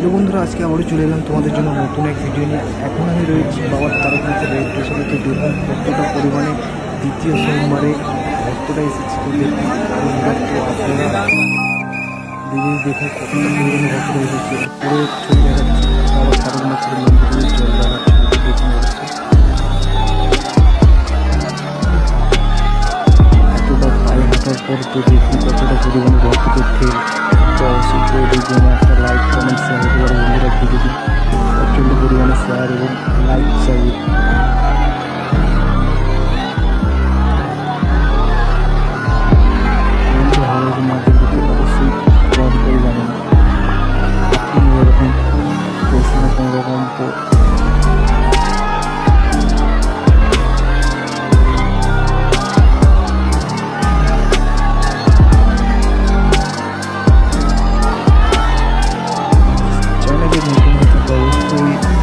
Hello বন্ধুরা, আজকে আবারও চলে এলাম তোমাদের জন্য নতুন এক ভিডিও নিয়ে। এখন আমি রয়েছি বাবার তারকনাথের রেল স্টেশনে তো দেখুন কতটা পরিমাণে দ্বিতীয় সোমবারে ভক্তরা এসেছে দেখুন কতটা পরিমাণে ভক্তরা এসেছে। পুরো ছবি বাবার দেখুন কতটা পরিমাণে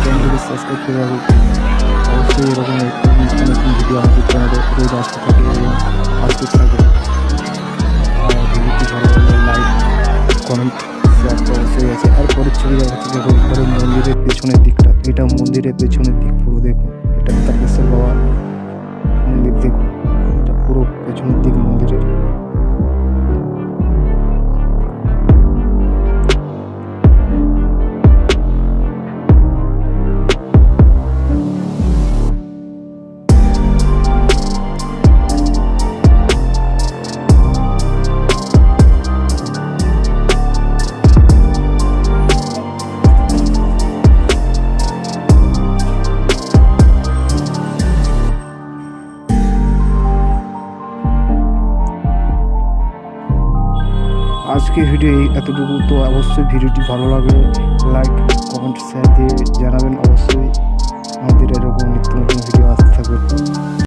চ্যানেলটি সাবস্ক্রাইব করে রাখুন অবশ্যই এরকম নতুন নতুন ভিডিও আমাদের চ্যানেলে রোজ আসতে থাকে এবং আসতে থাকে। আর ভিডিওটি ভালো লাগলে লাইক কমেন্ট ছবি দেখাচ্ছি দেখো ঘরের মন্দিরের পেছনের দিকটা। এটা মন্দিরের পেছনের দিক পুরো দেখুন। এটা তারকেশ্বর আজকে ভিডিও এই এতটুকু। তো অবশ্যই ভিডিওটি ভালো লাগলে লাইক কমেন্ট শেয়ার দিয়ে জানাবেন। অবশ্যই